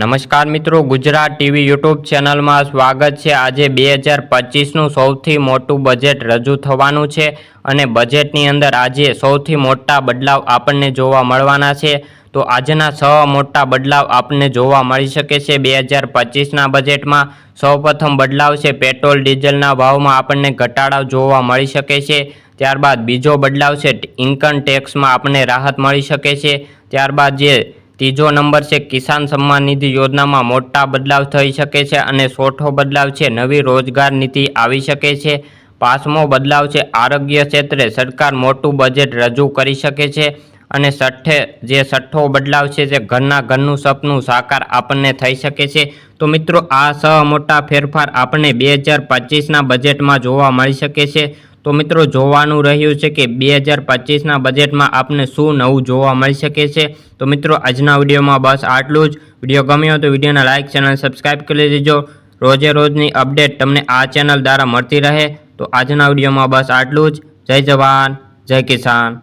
નમસ્કાર મિત્રો, Gujarat TV YouTube ચેનલમાં સ્વાગત છે. આજે બે હજાર પચીસનું સૌથી મોટું બજેટ રજૂ થવાનું છે અને બજેટની અંદર આજે સૌથી મોટા બદલાવ આપણને જોવા મળવાના છે. તો આજના છ મોટા બદલાવ આપણને જોવા મળી શકે છે બે હજાર પચીસના બજેટમાં. સૌપ્રથમ બદલાવ છે, પેટ્રોલ ડીઝલના ભાવમાં આપણને ઘટાડો જોવા મળી શકે છે. ત્યારબાદ બીજો બદલાવ છે, ઇન્કમ ટેક્સમાં આપણને રાહત મળી શકે છે. ત્યારબાદ જે ત્રીજો નંબર છે, કિસાન સન્માન નિધિ યોજનામાં મોટા બદલાવ થઈ શકે છે અને ચોથો બદલાવ છે, નવી રોજગાર નીતિ આવી શકે છે. પાંચમો બદલાવ છે, આરોગ્ય ક્ષેત્રે સરકાર મોટું બજેટ રજૂ કરી શકે છે અને છઠ્ઠે જે છઠ્ઠો બદલાવ છે, જે ઘરના ઘરનું સપનું સાકાર આપણને થઈ શકે છે. તો મિત્રો, આ છ મોટા ફેરફાર આપણને બે હજાર પચીસના બજેટમાં જોવા મળી શકે છે. તો મિત્રો જોવાનું રહ્યું છે કે બે હજાર પચીસના બજેટમાં આપને શું નવું જોવા મળી શકે છે. તો મિત્રો આજના વિડીયોમાં બસ આટલું જ. વીડિયો ગમ્યો તો વિડીયોને લાઇક ચેનલ સબસ્ક્રાઈબ કરી દેજો. રોજે રોજની અપડેટ તમને આ ચેનલ દ્વારા મળતી રહે. તો આજના વિડીયોમાં બસ આટલું જ. જય જવાન, જય કિસાન.